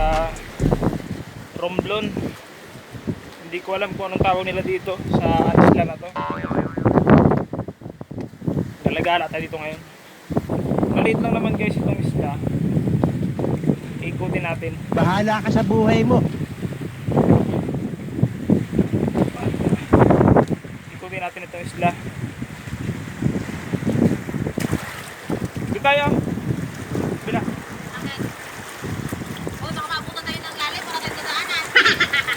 sa Romblon. Hindi ko alam kung anong tawag nila dito sa isla na to. Galagala tayo dito ngayon. Maliit lang naman guys itong isla. Ikutin natin. Bahala ka sa buhay mo. Ikutin natin itong isla. Doon tayo. Bila. Okay. Oh, baka mabuto tayo ng lalim para tayo dadaanan.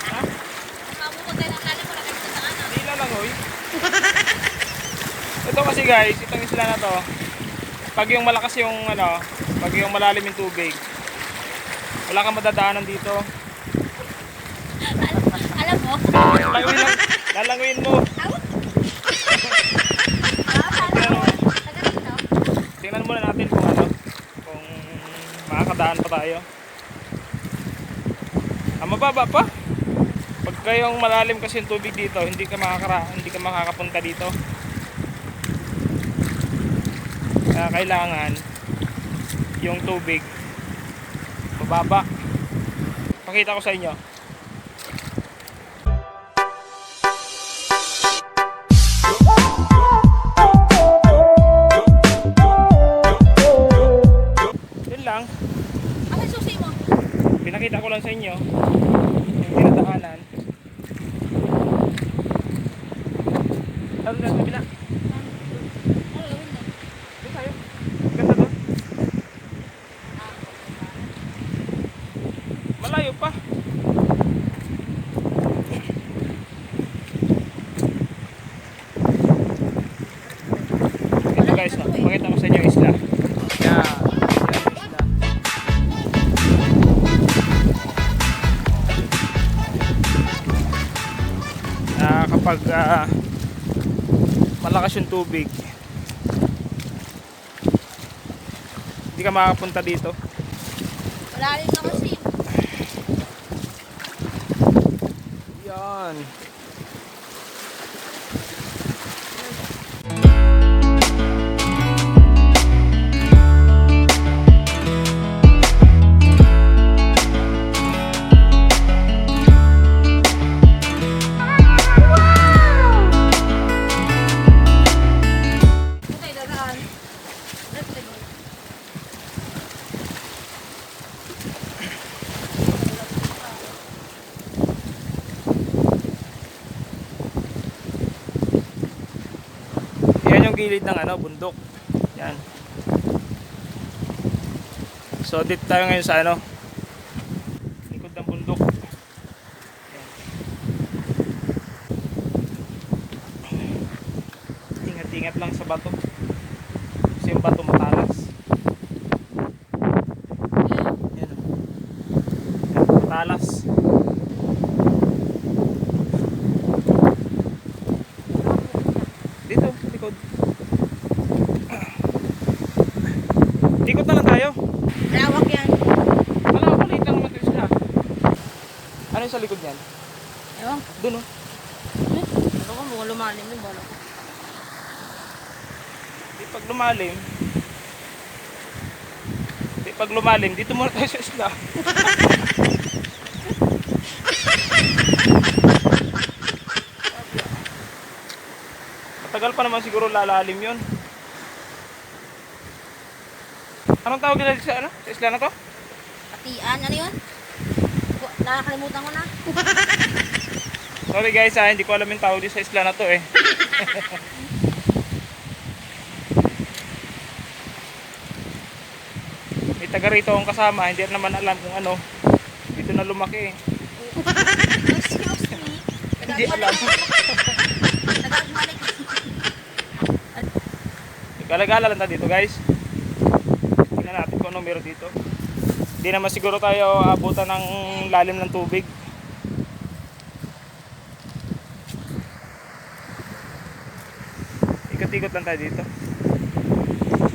Ha? Baka mabuto tayo ng lalim para tayo dadaanan. Hindi na lang oy. Ito kasi guys, itong isla na to. Pag yung malakas yung ano, pag yung malalim yung tubig, wala kang madadaanan dito. Alam mo? Lalanguin lang, lalanguin mo. Tingnan muna natin kung ano, kung makakadaan pa tayo. Ah, mababa pa. Pag kayong malalim kasi yung tubig dito, hindi ka makakara, hindi ka makakapunta dito. Kailangan yung tubig mababa. Pakita ko sa inyo. Yun lang. Ano susi mo? Pinakita ko lang sa inyo yung dinadaanan. Ano na kabila? Ano gawin mo? Doon tayo. Ganda doon. Malayo pa. Ito guys, no? pakita ko sa inyo isla. Isla. na kapag ah, malakas yung tubig hindi ka makakapunta dito Wala rin na kasi. yan gilid ng ano bundok. Yan. So dito tayo ngayon sa ano likod ng bundok. Yan. ingat-ingat lang sa bato kasi yung bato matalas yan o. Yan, matalas dito likod tayo Lawak yan. wala ako maliit lang naman sila. Ano yung sa likod niyan? Ewan. doon oh. Ano ko, mukhang lumalim yung bola ko. di pag lumalim di pag lumalim dito muna tayo sa isla. Matagal pa naman siguro lalalim yun anong tawag nila sa ano sa isla na to Atian, ano yun? Nakakalimutan ko na. Sorry guys ha, hindi ko alam yung tawag sa isla na to eh. May taga rito akong kasama, hindi naman alam kung ano. Dito na lumaki eh. Excuse me. Hindi alam. Nagagmalik. Galagala lang tayo dito guys. Tingnan natin kung ano meron dito. Hindi naman siguro tayo abutan ng lalim ng tubig. Ikot-ikot lang tayo dito.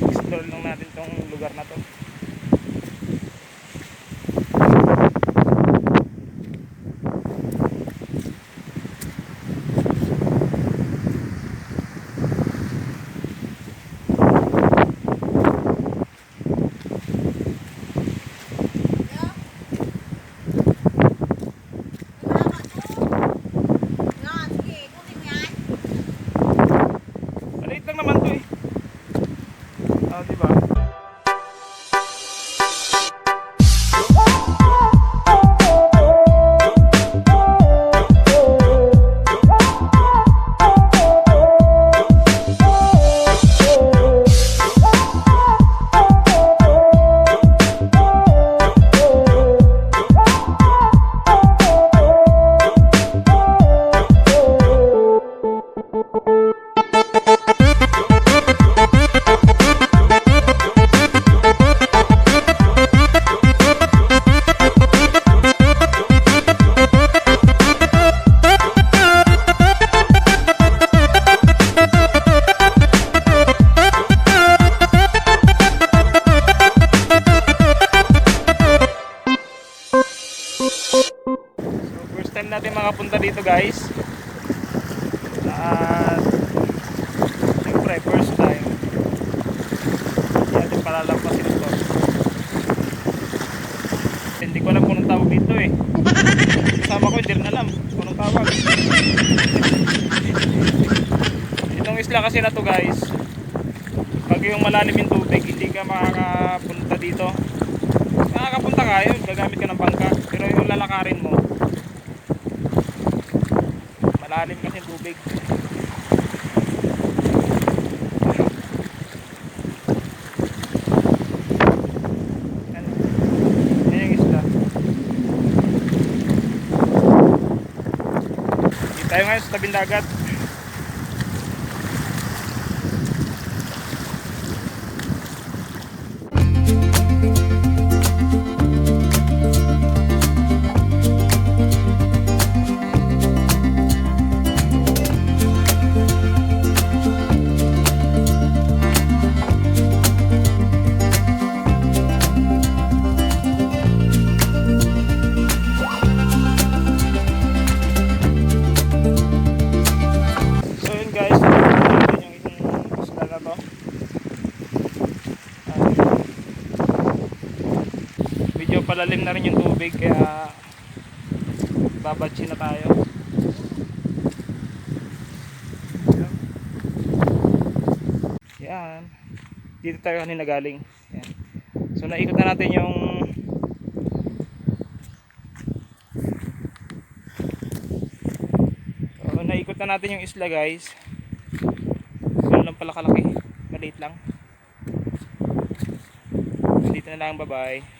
Explore lang natin tong lugar na to. Dito guys. At siyempre first time. Hindi natin palalampasin ito. Hindi ko alam kung anong tawag dito eh. Kasama ko hindi rin alam kung anong tawag. Itong isla kasi na to guys. Pag yung malalim yung tubig, hindi ka makakapunta dito. Makakapunta ka yun, gagamit ka ng bangka. Pero yung lalakarin mo, malalim kasi tubig. Dito tayo ngayon sa tabing dagat. Medyo palalim na rin yung tubig kaya babatsi na tayo. Yan. Dito tayo kanina galing. Yan. So naikot na natin yung So, naikot na natin yung isla guys. Ganun lang pala kalaki. Maliit lang. Dito na lang. Bye bye.